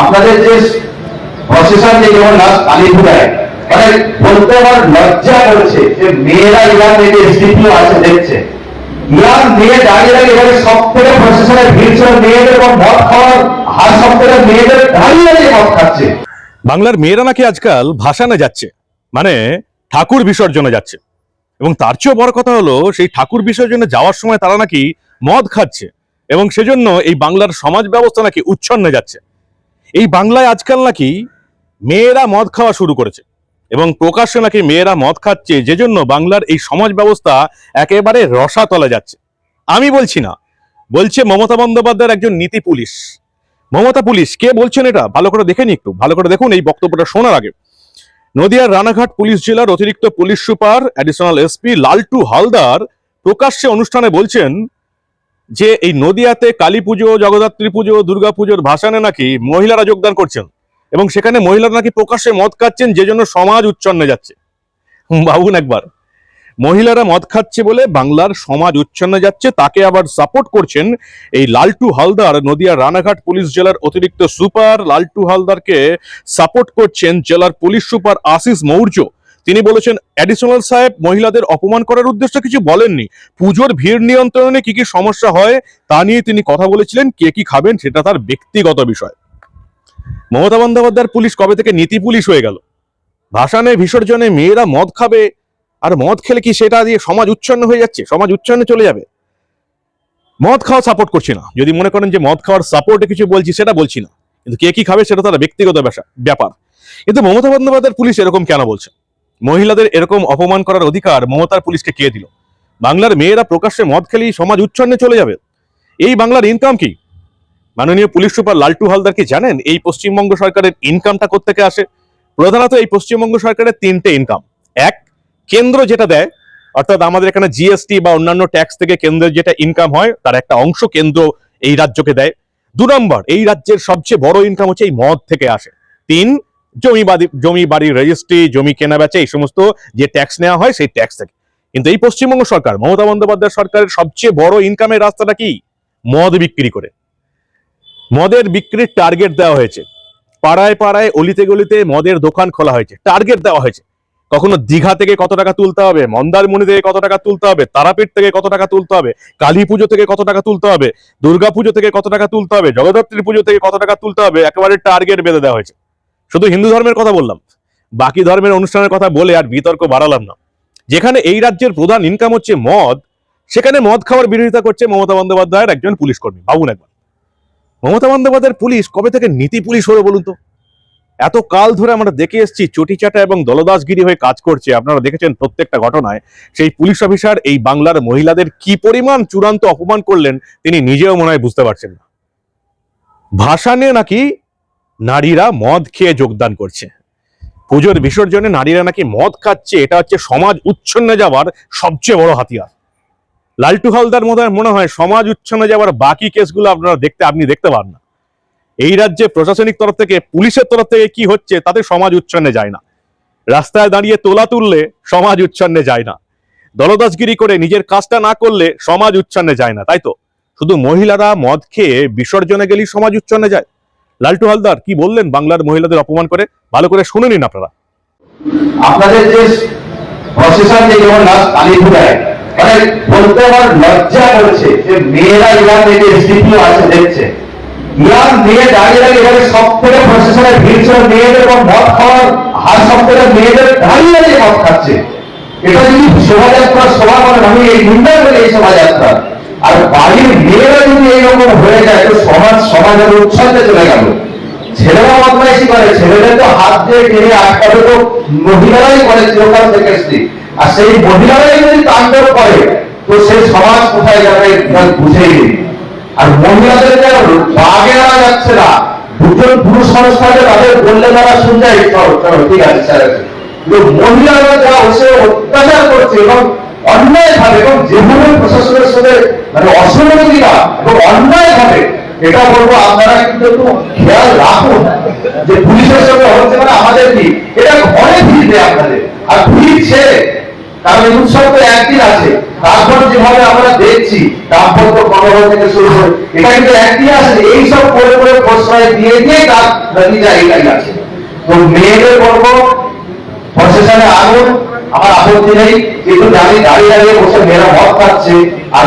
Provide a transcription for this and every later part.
আপনাদের যে প্রসেসর যে যেমন কালীপুরায় মানে বলতে আমার লজ্জা করছে যে মেয়েরা ইয়ার মেয়ে এসডিপিও আছে দেখছে। ইয়ার মেয়ে দাঁড়িয়ে দাঁড়িয়ে এবারে সব থেকে প্রসেসরে ভিড় ছিল, মেয়েদের এবং মদ খাওয়ার হার সব থেকে মেয়েদের দাঁড়িয়ে দাঁড়িয়ে মদ খাচ্ছে। বাংলার মেয়েরা নাকি আজকাল ভাসানে যাচ্ছে মানে ঠাকুর বিসর্জনে যাচ্ছে। এবং তার চেয়েও বড় কথা হলো, সেই ঠাকুর বিসর্জনে যাওয়ার সময় তারা নাকি মদ খাচ্ছে। এবং সেজন্য এই বাংলার সমাজ ব্যবস্থা নাকি উচ্ছন্নে যাচ্ছে। এই বাংলায় আজকাল নাকি মেয়েরা মদ খাওয়া শুরু করেছে এবং প্রকাশ্যে নাকি মেয়েরা মদ খাচ্ছে যে জন্য বাংলার এই সমাজ ব্যবস্থা একেবারে রসা রসাতলে যাচ্ছে। আমি বলছি না, বলছে মমতা বন্দ্যোপাধ্যায়ের একজন নীতি পুলিশ। মমতা পুলিশ, কে বলছেন এটা? ভালো করে দেখে নি একটু, ভালো করে দেখুন এই বক্তব্যটা শোনার আগে। নদিয়ার রানাঘাট পুলিশ জেলার অতিরিক্ত police super additional SP Laltu Haldar প্রকাশ্যে অনুষ্ঠানে বলছেন যে এই নদিয়াতে কালী পুজো, জগদ্ধাত্রী পুজো, দুর্গা পুজোর ভাসানে নাকি মহিলারা যোগদান করছেন এবং সেখানে মহিলারা নাকি প্রকাশ্যে মদ খাচ্ছেন, যে জন্য সমাজ উচ্ছন্নে যাচ্ছে। ভাবুন একবার। মহিলারা মদ খাচ্ছে বলে বাংলার সমাজ উচ্ছন্নে যাচ্ছে, তাকে আবার সাপোর্ট করছেন এই লালটু হালদার নদিয়া রানাঘাট পুলিশ জেলার অতিরিক্ত সুপার। লালটু হালদারকে সাপোর্ট করছেন জেলার পুলিশ সুপার আশিস মৌর্য। তিনি বলেছেন অ্যাডিশনাল সাহেব, মহিলাদের অপমান করার উদ্দেশ্যে কিছু বলেননি। পুজোর ভিড় নিয়ন্ত্রণে কি কি সমস্যা হয় তা নিয়ে তিনি কথা বলেছিলেন, কে কি খাবেন সেটা তার ব্যক্তিগত বিষয়। মমতা বন্দ্যোপাধ্যায়ের পুলিশ কবে থেকে নীতি পুলিশ হয়ে গেল? ভাষা ভাসানে বিসর্জনে মেয়েরা মদ খাবে, আর মদ খেলে কি সেটা দিয়ে সমাজ উচ্ছন্ন হয়ে যাচ্ছে? সমাজ উচ্ছন্নে চলে যাবে। মদ খাওয়া সাপোর্ট করছি না। যদি মনে করেন যে মদ খাওয়ার সাপোর্টে কিছু বলছি, সেটা বলছি না। কিন্তু কে কি খাবে সেটা তার ব্যক্তিগত ব্যাপার। কিন্তু মমতা বন্দ্যোপাধ্যায়ের পুলিশ এরকম কেন বলছে? মহিলাদের এরকম অপমান করার অধিকার মমতার পুলিশকে কে দিল? বাংলার মেয়েরা প্রকাশ্যে মদ খেলেই সমাজ উচ্ছন্নে চলে যাবে। এই বাংলার ইনকাম কি? মাননীয় পুলিশ সুপার লালটু হালদার কি জানেন এই পশ্চিমবঙ্গ সরকারের ইনকামটা কোথেকে আসে? প্রধানত এই পশ্চিমবঙ্গ সরকারের তিনটে ইনকাম এক, কেন্দ্র যেটা দেয়, অর্থাৎ আমাদের এখানে জিএসটি বা অন্যান্য ট্যাক্স থেকে কেন্দ্রের যেটা ইনকাম হয়, তার একটা অংশ কেন্দ্র এই রাজ্যকে দেয়। দু নম্বর, এই রাজ্যের সবচেয়ে বড় ইনকাম হচ্ছে এই মদ থেকে আসে। তিন জমি বাড়ি, জমি বাড়ির রেজিস্ট্রি জমি কেনা বেচা, এই সমস্ত যে ট্যাক্স নেওয়া হয় সেই ট্যাক্স থেকে। কিন্তু এই পশ্চিমবঙ্গ সরকার, মমতা বন্দ্যোপাধ্যায় সরকারের সবচেয়ে বড় ইনকামের রাস্তাটা কি? মদ বিক্রি করে। মদের বিক্রির টার্গেট দেওয়া হয়েছে। পাড়ায় পাড়ায় অলিতে গলিতে মদের দোকান খোলা হয়েছে। টার্গেট দেওয়া হয়েছে। কখনো দীঘা থেকে কত টাকা তুলতে হবে? মন্দারমণি থেকে কত টাকা তুলতে হবে? তারাপীঠ থেকে কত টাকা তুলতে হবে? কালী পুজো থেকে কত টাকা তুলতে হবে? দুর্গা পুজো থেকে কত টাকা তুলতে হবে? জগদ্ধাত্রী পুজো থেকে কত টাকা তুলতে হবে? একেবারে টার্গেট বেঁধে দেওয়া হয়েছে। শুধু হিন্দু ধর্মের কথা বললাম। বাকি ধর্মের অনুষ্ঠানের কথা বলে আর বিতর্ক বাড়ালাম না। যেখানে এই রাজ্যের প্রধান ইনকাম হচ্ছে মদ, সেখানে মদ খাওয়ার বিরোধিতা করছে মমতা বন্দ্যোপাধ্যায়ের একজন পুলিশ কর্মী। ভাবুন একবার। মমতা বন্দ্যোপাধ্যায়ের পুলিশ কবে থেকে নীতি পুলিশ হলো বলুন তো? এত কাল ধরে আমরা দেখে এসেছি, চটিচাটা এবং দলদাসগিরি হয়ে কাজ করছে। আপনারা দেখেছেন প্রত্যেকটা ঘটনায় সেই পুলিশ অফিসার, এই বাংলার মহিলাদের কি পরিমাণ চূড়ান্ত অপমান করলেন তিনি নিজেও মনে হয় বুঝতে পারছেন না। ভাসানে নাকি নারীরা মদ খেয়ে যোগদান করছে। পুজোর বিসর্জনে নারীরা নাকি মদ খাচ্ছে, এটা হচ্ছে সমাজ উচ্ছন্নে যাওয়ার সবচেয়ে বড় হাতিয়ার। লালটু হালদার হয় মনে হয় সমাজ উচ্ছন্নে যাওয়ার বাকি কেসগুলো আপনারা দেখতে আপনি দেখতে পান না। এই রাজ্যে প্রশাসনিক তরফ থেকে, পুলিশের তরফ থেকে কি হচ্ছে তাতে সমাজ উচ্ছন্নে যায় না। রাস্তায় দাঁড়িয়ে তোলা তুললে সমাজ উচ্ছন্নে যায় না। দলদাসগিরি করে নিজের কাজটা না করলে সমাজ উচ্ছন্নে যায় না, তাই তো? শুধু মহিলারা মদ খেয়ে বিসর্জনে গেলেই সমাজ উচ্ছন্নে যায়। লালটু হালদার, কি বললেন? বাংলার মহিলাদের অপমান করে? ভালো করে শুনে নিন আপনারা। আপনাদের যে প্রসেসর যে যেমন মানে বলতে আমার লজ্জা করছে যে মেয়েরা ইয়ার মেয়ে এসডিপিও আছে, দেখছে। ইয়ার মেয়ে দাঁড়িয়ে দাঁড়িয়ে সব থেকে প্রসেসরের ভিড় ছিল মেয়েদের এবং মদ খাওয়ার হার সব থেকে মেয়েদের দাঁড়িয়ে দাঁড়িয়ে মদ খাচ্ছে। এটা যদি শোভাযাত্রা শোভা করেন আমি এই নিন্দা করি এই শোভাযাত্রা আর বাড়ির মেয়েরা যদি এইরকম হয়ে যায়, তো সমাজ সমাজের উচ্ছন্নে চলে গেল। ছেলেরা বদমাইশি করে, ছেলেদের তো হাত দিয়ে টেনে আটকাবে তো মহিলারাই করে, চিরকাল থেকে এসছি। আর সেই মহিলারাই যদি তাণ্ডব করে, তো সেই সমাজ কোথায় যাবে বুঝেই নেই। আর মহিলাদেরকে বাগে আনা যাচ্ছে না। দুজন পুরুষ মানুষ থাকে তাদের বললে তারা শুনছে "এই চলো চলো, ঠিক আছে স্যার কিন্তু মহিলারা যা হচ্ছে, অত্যাচার করছে এবং অন্যায় ভাবে এবং যেভাবে প্রশাসনের সাথে মানে অসহযোগিতা এবং অন্যায় ভাবে এটা বলব আপনারা কিন্তু একটু খেয়াল রাখুন যে পুলিশের সঙ্গে হচ্ছে মানে আমাদের কি? এটা ঘরে দেয় আপনাদের। আর ভিড় কারণ এই উৎসব তো একদিন আছে। তারপর যেভাবে আমরা দেখছি, দাম্পত্য কলহ থেকে শুরু করে, এটা কিন্তু একদিন আছে। এইসব করে করে প্রশ্রয় দিয়ে দিয়ে তার নতিজা এটাই আছে। তো মেয়েদের বলব, প্রশাসনে আগুন আমার আপত্তি নেই, কিন্তু জানি দাঁড়িয়ে দাঁড়িয়ে বসে মেয়েরা মদ খাচ্ছে আর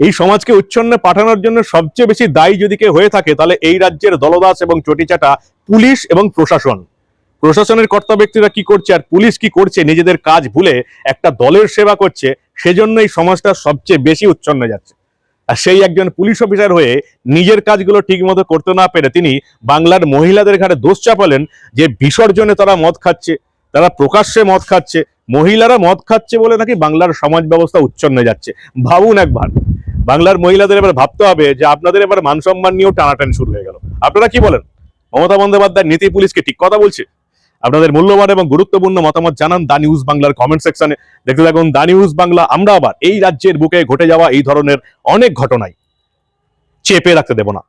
এই সমাজকে উচ্ছন্নে পাঠানোর জন্য সবচেয়ে বেশি দায়ী যদি কেউ হয়ে থাকে, তাহলে এই রাজ্যের দলদাস এবং চটিচাটা পুলিশ এবং প্রশাসন। প্রশাসনের কর্তা ব্যক্তিরা কি করছে আর পুলিশ কি করছে, নিজেদের কাজ ভুলে একটা দলের সেবা করছে, সেজন্য এই সমাজটা সবচেয়ে বেশি উচ্ছন্নে যাচ্ছে। আর সেই একজন পুলিশ অফিসার হয়ে নিজের কাজগুলো ঠিক মতো করতে না পেরে তিনি বাংলার মহিলাদের ঘাড়ে দোষ চাপালেন যে বিসর্জনে তারা মদ খাচ্ছে, তারা প্রকাশ্যে মদ খাচ্ছে, মহিলারা মদ খাচ্ছে বলে নাকি বাংলার সমাজ ব্যবস্থা উচ্ছন্নে যাচ্ছে। ভাবুন একবার। বাংলার মহিলাদের এবার ভাবতে হবে যে আপনাদের এবার মান সম্মান নিয়েও টানাটানি শুরু হয়ে গেল। আপনারা কি বলেন? মমতা বন্দ্যোপাধ্যায় নীতি পুলিশকে ঠিক কথা বলছে? আপনাদের মূল্যবান এবং গুরুত্বপূর্ণ মতামত জানান দা নিউজ বাংলার কমেন্ট সেকশনে দেখতে থাকুন দা নিউজ বাংলা, আমরা আবার এই রাজ্যের বুকে ঘটে যাওয়া এই ধরনের অনেক ঘটনায় চেপে রাখতে দেব না।